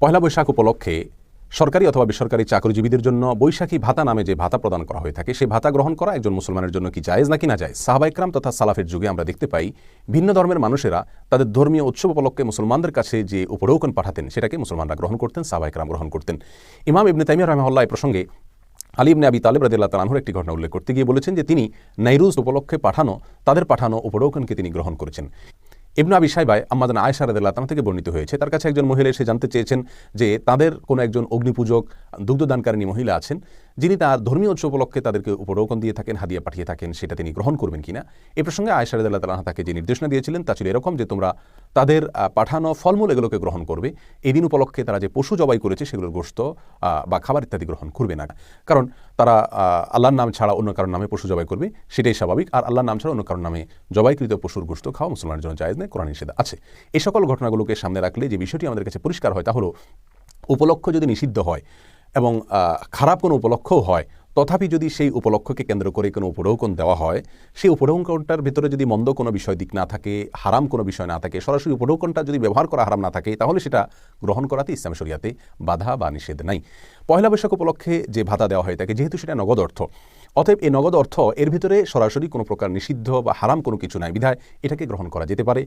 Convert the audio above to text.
পয়লা বৈশাখ উপলক্ষে সরকারি অথবা বেসরকারি চাকরিজীবীদের জন্য বৈশাখী ভাতা নামে যে ভাতা প্রদান করা হয়ে থাকে সেই ভাতা গ্রহণ করা একজন মুসলমানের জন্য কি জায়েজ নাকি না জায়েজ? সাহাবাইকরাম তথা সালাফের যুগে আমরা দেখতে পাই, ভিন্ন ধর্মের মানুষেরা তাদের ধর্মীয় উৎসব উপলক্ষে মুসলমানদের কাছে যে উপরৌকন পাঠাতেন, সেটাকে মুসলমানরা গ্রহণ করতেন সাহাবাইকরাম গ্রহণ করতেন। ইমাম ইবনে তাইমিয়া রহমল্লাহ এই প্রসঙ্গে আলী ইবনে আবি তালেব রাদিল্লাহ তালাহুর একটি ঘটনা উল্লেখ করতে গিয়ে বলেছেন যে তিনি নাইরুজ উপলক্ষে পাঠানো, তাদের পাঠানো উপরৌকনকে তিনি গ্রহণ করেছেন। ইবনু আবি সাইবায় আমাদের আয়সা রাদিল্লাহ থেকে বর্ণিত হয়েছে। তার কাছে একজন মহিলা এসে জানতে চেয়েছেন যে তাদের কোনো একজন অগ্নিপূজক দুগ্ধদানকারিণী মহিলা আছেন, যিনি তার ধর্মীয় উৎসব উপলক্ষে তাদেরকে উপরৌকন দিয়ে থাকেন, হাদিয়া পাঠিয়ে থাকেন, সেটা তিনি গ্রহণ করবেন কিনা? এ প্রসঙ্গে আয়সা রাদিল্লাহ তালা তাকে যে নির্দেশনা দিয়েছিলেন, তা ছিল এরকম যে তোমরা তাদের পাঠানো ফলমূল এগুলোকে গ্রহণ করবে। এই দিন উপলক্ষে তারা যে পশু জবাই করেছে, সেগুলোর গোস্ত বা খাবার ইত্যাদি গ্রহণ করবে না। কারণ তারা আল্লাহর নাম ছাড়া অন্য কারোর নামে পশু জবাই করবে, সেটাই স্বাভাবিক। আর আল্লাহর নাম ছাড়া অন্য কারোর নামে জবাইকৃত পশুর গোস্ত খাওয়া মুসলমানের জন্য জায়েজ নেই কোরআন নিষেধ আছে। এই সকল ঘটনাগুলোকে সামনে রাখলে যে বিষয়টি আমাদের কাছে পরিষ্কার হয়, তা হলো, উপলক্ষ যদি নিষিদ্ধ হয় এবং খারাপ কোনো উপলক্ষও হয়। তথাপি যদি সেই উপলক্ষকে কেন্দ্র করে কোনো উপঢৌকন দেওয়া হয়, সেই উপঢৌকনটার ভিতরে যদি মন্দ কোনো বিষয় দিক না থাকে, হারাম কোনো বিষয় না থাকে, সরাসরি উপঢৌকনটা যদি ব্যবহার করা হারাম না থাকে, তাহলে সেটা গ্রহণ করাতে ইসলাম শরিয়াতে বাধা বা নিষেধ নাই। পয়লা বৈশাখ উপলক্ষে যে ভাতা দেওয়া হয় থাকে যেহেতু সেটা নগদ অর্থ, অতএব এই নগদ অর্থ এর ভিতরে সরাসরি কোনো প্রকার নিষিদ্ধ বা হারাম কোনো কিছু নাই। বিধায় এটাকে গ্রহণ করা যেতে পারে।